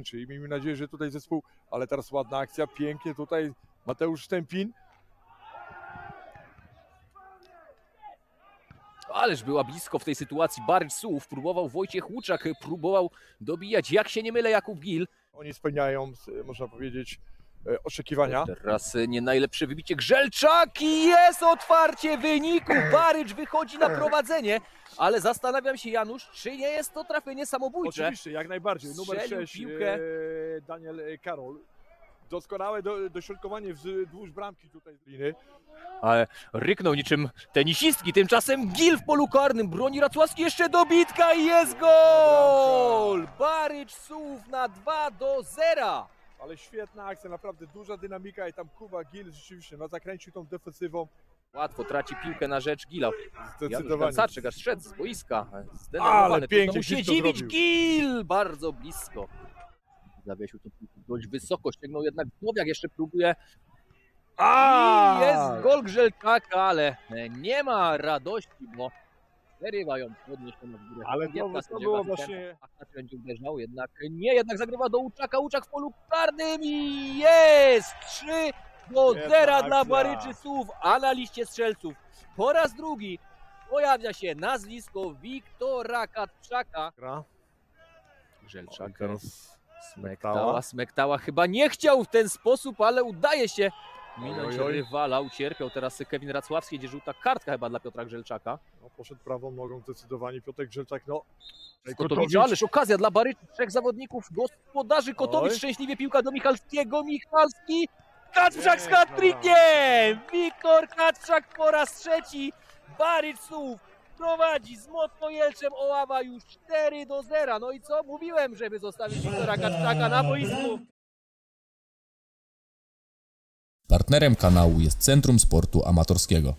zakończy. I miejmy nadzieję, że tutaj zespół, ale teraz ładna akcja, pięknie tutaj Mateusz Stępin. Ależ była blisko w tej sytuacji Barycz Słów, próbował Wojciech Łuczak, próbował dobijać, jak się nie mylę, Jakub Gil. Oni spełniają, można powiedzieć, oczekiwania. Teraz e, nie najlepsze wybicie Grzelczak i jest otwarcie wyniku. Barycz wychodzi na prowadzenie, ale zastanawiam się Janusz, czy nie jest to trafienie samobójcze. Oczywiście, jak najbardziej. Numer Strzelił 6, piłkę. e, Daniel e, Karol. Doskonałe do, dośrodkowanie wzdłuż bramki tutaj z liny. Ale ryknął niczym tenisistki, tymczasem Gil w polu karnym, broni Racławski, jeszcze dobitka i jest gol! Barycz Słów na 2 do 0. Ale świetna akcja, naprawdę duża dynamika i tam Kuba Gil rzeczywiście no, zakręcił tą defensywą Łatwo traci piłkę na rzecz Gila. Zdecydowanie. Gancarczyk aż szedł z boiska. Zdenerwowany. Ale pięknie Trudno mu się dziwić. zrobił. Gil! Bardzo blisko. Zawiesił to dość wysoko, ściągnął jednak Głowiak jeszcze próbuje. I jest gol Grzelczaka, ale nie ma radości, bo przerywa ją podniesiona w górę. Ale to, to było właśnie będzie uderzał, jednak nie, jednak zagrywa do Łuczaka, Łuczak w polu karnym i jest! 3 do Świetna 0 dla akcja. Baryczy Słów, a na liście strzelców po raz drugi pojawia się nazwisko Wiktora Katczaka. gra. Grzelczak teraz smektała, smektała, chyba nie chciał w ten sposób, ale udaje się minąć Oj, oj. rywala, ucierpiał teraz Kevin Racławski, gdzie żółta kartka chyba dla Piotra Grzelczaka. no, poszedł prawą nogą zdecydowanie. Piotrek Grzelczak, no. Kotowicz, ależ okazja dla Baryczy, trzech zawodników, gospodarzy Kotowicz, Oj. szczęśliwie piłka do Michalskiego, Michalski, Kacprzak z hat-trickiem! Wiktor Kacprzak po raz trzeci, Barycz Słów prowadzi z Mocno Jelczem Oława już 4 do 0. No i co? Mówiłem, żeby zostawić Wiktora Kacprzaka na boisku. Partnerem kanału jest Centrum Sportu Amatorskiego.